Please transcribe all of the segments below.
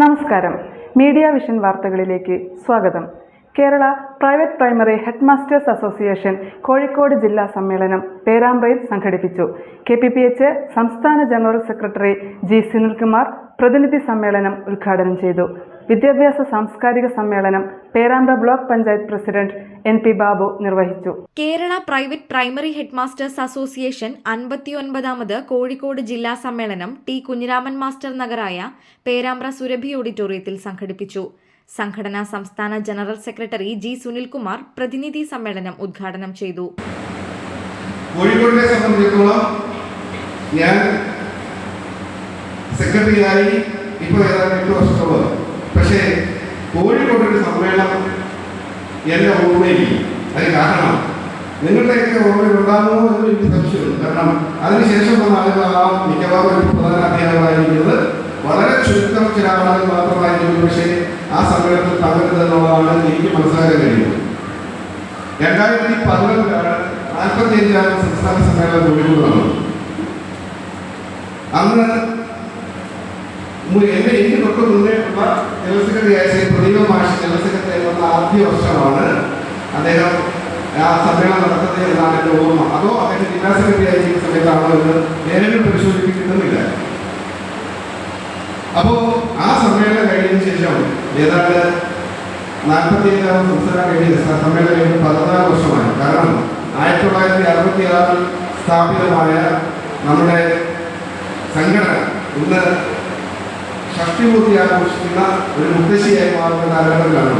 നമസ്കാരം. Media vision വാർത്തകളിലേക്ക് സ്വാഗതം. Kerala private primary headmasters association Kozhikode ജില്ലാ സമ്മേളനം പേരാമ്പ്രയിൽ സംഘടിപ്പിച്ചു. കെ പി പി എച്ച് സംസ്ഥാന ജനറൽ സെക്രട്ടറി ജി സുനിൽകുമാർ പ്രതിനിധി സമ്മേളനം ഉദ്ഘാടനം ചെയ്തു. വിദ്യാഭ്യാസ സാംസ്കാരിക സമ്മേളനം Perambra block panchayat president N P Babu നിർവഹിച്ചു. Kerala private primary headmasters association അൻപത്തിയൊൻപതാമത് Kozhikode ജില്ലാ സമ്മേളനം ടി കുഞ്ഞിരാമൻ മാസ്റ്റർ നഗറായ പേരാമ്പ്ര സുരഭി ഓഡിറ്റോറിയത്തിൽ സംഘടിപ്പിച്ചു. സംഘടനാ സംസ്ഥാന ജനറൽ സെക്രട്ടറി ജി സുനിൽകുമാർ പ്രതിനിധി സമ്മേളനം ഉദ്ഘാടനം ചെയ്തു. കോഴിക്കോടിനെ സംബന്ധിച്ചിടത്തോളം ഞാൻ സെക്രട്ടറിയായി ഇപ്പോൾ ഏതാണ്ട് എട്ട് വർഷത്തോളം പക്ഷേ കോഴിക്കോടൊരു സമ്മേളനം എന്റെ ഓർമ്മയിൽ അതിന് കാരണം നിങ്ങളുടെയൊക്കെ ഓർമ്മയിൽ ഉണ്ടാകുമോ എന്ന് എനിക്ക് സംശയമുണ്ട് കാരണം അതിനുശേഷം വന്ന ആളുകളാവാം മിക്കവാറും ഒരു പ്രധാന അധ്യാപകരായിരിക്കുന്നത് വളരെ ചുരുക്കം ചില ആളുകൾ മാത്രമായിരിക്കും. പക്ഷേ ആ സമയത്ത് പങ്കെടുത്തതെന്നുള്ളതാണ് എനിക്ക് മനസ്സിലാക്കാൻ കഴിയുന്നത്. രണ്ടായിരത്തി പതിനൊന്നിലാണ് നാൽപ്പത്തി അഞ്ചാം സംസ്ഥാന സമ്മേളനം നടന്നത് അന്ന് എന്നെ എനിക്ക് തൊട്ട് മുന്നേ ഉള്ള ജനറൽ സെക്രട്ടറി ആയ ശ്രീ പ്രദീപ മാഷ് ജനറൽ സെക്രട്ടറി വന്ന ആദ്യ വർഷമാണ്. അദ്ദേഹം ആ സമ്മേളനം നടത്തുന്നത് എന്നാണ് എന്റെ ഓർമ്മ. അതോ അദ്ദേഹം ജില്ലാ സെക്രട്ടറി ആയിരിക്കുന്ന സമയത്താണോ എന്ന് നേരിട്ട് പരിശോധിപ്പിക്കുന്നുമില്ല അപ്പോ ആ സമ്മേളനം കഴിഞ്ഞതിന് ശേഷം ഏതാണ്ട് നാൽപ്പത്തി ഏഴാം സംസ്ഥാനം കഴിഞ്ഞ സമ്മേളനം കഴിഞ്ഞ് പതിനാല് വർഷമായി. കാരണം ആയിരത്തി തൊള്ളായിരത്തി അറുപത്തി ആറിൽ സ്ഥാപിതമായ നമ്മുടെ സംഘടന ഇന്ന് ഷഷ്ടിപൂർത്തി ആഘോഷിക്കുന്ന ഒരു മുത്തശ്ശിയായി മാറുന്ന കാലഘട്ടത്തിലാണ്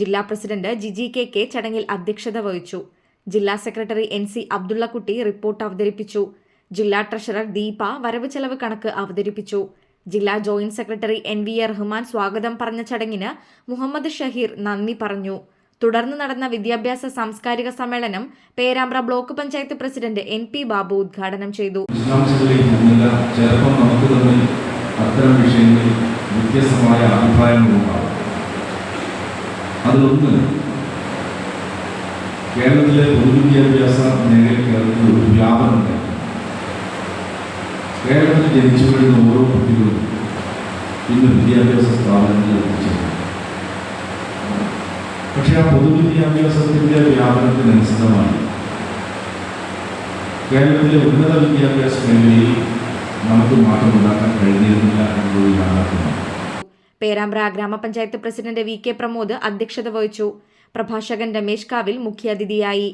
ജില്ലാ പ്രസിഡന്റ് ജിജി കെ കെ ചടങ്ങിൽ അധ്യക്ഷത വഹിച്ചു. ജില്ലാ secretary N C Abdullakutty report അവതരിപ്പിച്ചു. ജില്ലാ ട്രഷറർ ദീപ വരവ് ചെലവ് കണക്ക് അവതരിപ്പിച്ചു. ജില്ലാ joint secretary N V A Rahman സ്വാഗതം പറഞ്ഞ ചടങ്ങിന് മുഹമ്മദ് ഷഹീർ നന്ദി പറഞ്ഞു. തുടർന്ന് നടന്ന വിദ്യാഭ്യാസ സാംസ്കാരിക സമ്മേളനം Perambra block panchayat president N P Babu ഉദ്ഘാടനം ചെയ്തു. വ്യത്യസ്തമായ അഭിപ്രായങ്ങളുണ്ടാവും അതിലൊന്ന് കേരളത്തിലെ പൊതുവിദ്യാഭ്യാസ മേഖലയ്ക്ക് ഒരു വ്യാപനമുണ്ട് കേരളത്തിൽ ജനിച്ചു വരുന്ന ഓരോ കുട്ടികളും ഇന്ന് വിദ്യാഭ്യാസ സ്ഥാപനങ്ങളിൽ എത്തിച്ചേരും പക്ഷേ ആ പൊതുവിദ്യാഭ്യാസത്തിന്റെ വ്യാപനത്തിനനുസൃതമായി കേരളത്തിലെ ഉന്നത വിദ്യാഭ്യാസ മേഖലയിൽ നമുക്ക് മാറ്റമുണ്ടാക്കാൻ കഴിഞ്ഞിരുന്നില്ല എന്നുള്ളത് യാഥാർത്ഥ്യമാണ്. പേരാമ്പ്ര ഗ്രാമപഞ്ചായത്ത് പ്രസിഡന്റ് വി കെ പ്രമോദ് അധ്യക്ഷത വഹിച്ചു. പ്രഭാഷകൻ രമേശ് കാവിൽ മുഖ്യാതിഥിയായി.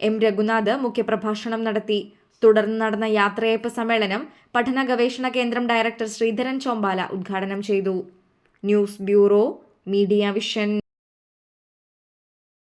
എം രഘുനാഥ് മുഖ്യപ്രഭാഷണം നടത്തി. തുടർന്ന് നടന്ന യാത്രയയപ്പ് സമ്മേളനം പഠന ഗവേഷണ കേന്ദ്രം ഡയറക്ടർ ശ്രീധരൻ ചോമ്പാല ഉദ്ഘാടനം ചെയ്തു. News bureau media vision.